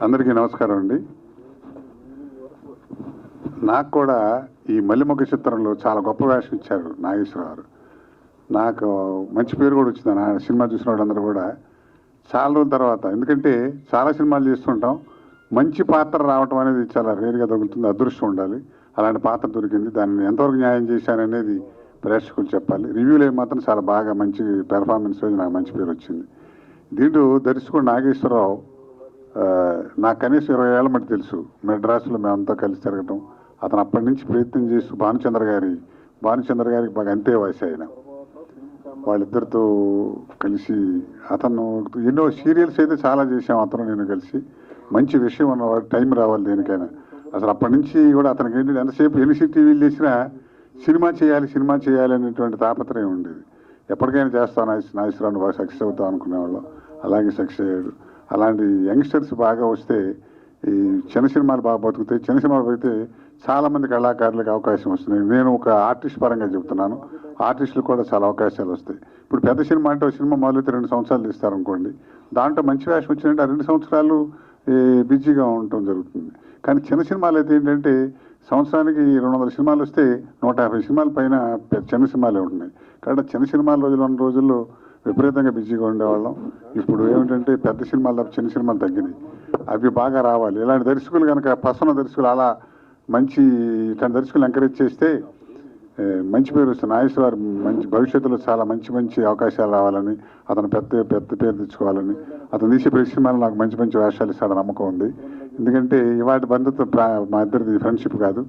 అందరికీ నమస్కారం అండి. నాకు కూడా ఈ మల్లిమొగ్గ చిత్రంలో చాలా గొప్ప వేషం ఇచ్చారు నాగేశ్వరరావు గారు. నాకు మంచి పేరు కూడా వచ్చింది. నా సినిమా చూసిన వాళ్ళందరూ కూడా చాలా రోజుల తర్వాత. ఎందుకంటే చాలా సినిమాలు చేస్తుంటాం. మంచి పాత్ర రావటం అనేది చాలా రేరుగా తగులుతుంది. అదృష్టం ఉండాలి. అలాంటి పాత్ర దొరికింది. దాన్ని ఎంతవరకు న్యాయం చేశాననేది ప్రేక్షకులు చెప్పాలి. రివ్యూలో మాత్రం చాలా బాగా మంచి పెర్ఫార్మెన్స్ నాకు మంచి పేరు వచ్చింది. దీంట్లో దర్శకుడు నాగేశ్వరరావు నాకు కనీసం ఇరవై ఏళ్ళ మట్టి తెలుసు. మెడ్రాస్లో మేమంతా కలిసి తిరగటం అతను అప్పటి నుంచి ప్రయత్నం చేస్తూ భానుచంద్ర గారి భానుచంద్ర గారికి బాగా అంతే వయసు ఆయన. వాళ్ళిద్దరితో కలిసి అతను ఎన్నో సీరియల్స్ అయితే చాలా చేసాం అతను నేను కలిసి. మంచి విషయం ఉన్నవాడు టైం రావాలి దేనికైనా. అసలు అప్పటి నుంచి కూడా అతనికి ఏంటంటే ఎంతసేపు ఎన్సీ టీవీలు చేసినా సినిమా చేయాలి సినిమా చేయాలి అనేటువంటి తాపత్రయం ఉండేది. ఎప్పటికైనా చేస్తాను నాగేశ్వరరావు బాగా సక్సెస్ అవుతాం అనుకునేవాళ్ళం. అలాగే సక్సెస్ అయ్యాడు. అలాంటి యంగ్స్టర్స్ బాగా వస్తే ఈ చిన్న సినిమాలు బాగా బతుకుతాయి చిన్న సినిమాలు బతికితే చాలామంది కళాకారులకు అవకాశం వస్తుంది. నేను ఒక ఆర్టిస్ట్ పరంగా చెప్తున్నాను ఆర్టిస్టులు కూడా చాలా అవకాశాలు వస్తాయి. ఇప్పుడు పెద్ద సినిమా అంటే సినిమా మొదలైతే రెండు సంవత్సరాలు తీస్తారనుకోండి. దాంట్లో మంచి వేషం వచ్చినట్టు ఆ రెండు సంవత్సరాలు బిజీగా ఉండటం జరుగుతుంది. కానీ చిన్న సినిమాలు అయితే ఏంటంటే సంవత్సరానికి రెండు వందల సినిమాలు వస్తే నూట యాభై సినిమాల పైన పెద్ద చిన్న సినిమాలే ఉంటున్నాయి. కాబట్టి చిన్న సినిమాల రోజులు ఉన్న రోజుల్లో విపరీతంగా బిజీగా ఉండేవాళ్ళం. ఇప్పుడు ఏమిటంటే పెద్ద సినిమాలు తప్ప చిన్న సినిమాలు తగ్గినాయి. అవి బాగా రావాలి. ఇలాంటి దర్శకులు కనుక పసన దర్శకులు అలా మంచి ఇట్లాంటి దర్శకులు ఎంకరేజ్ చేస్తే మంచి పేరు వస్తుంది. నాగేశ్వర గారు మంచి భవిష్యత్తులో చాలా మంచి మంచి అవకాశాలు రావాలని అతను పెద్ద పెద్ద పేరు తెచ్చుకోవాలని అతను తీసే ప్రతి సినిమాలు నాకు మంచి మంచి వేషాలు ఇస్తాడని నమ్మకం ఉంది. ఎందుకంటే ఇవాటి బంధుత్వ ప్రా- మా ఇద్దరిది ఫ్రెండ్షిప్ కాదు.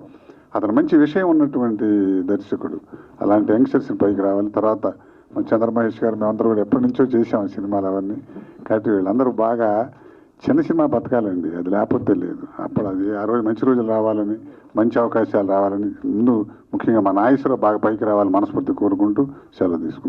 అతను మంచి విషయం ఉన్నటువంటి దర్శకుడు. అలాంటి యంగ్స్టర్స్ పైకి రావాలి. తర్వాత చంద్రమహేష్ గారు మేమందరూ కూడా ఎప్పటి నుంచో చేసాం సినిమాలు అవన్నీ. కాబట్టి వీళ్ళందరూ బాగా చిన్న సినిమా బతకాలండి. అది లేకపోతే లేదు. అప్పుడు అది ఆ రోజు మంచి రోజులు రావాలని మంచి అవకాశాలు రావాలని ముందు ముఖ్యంగా మన ఆయుసులో బాగా పైకి రావాలని మనస్ఫూర్తి కోరుకుంటూ సెలవు తీసుకుంటాం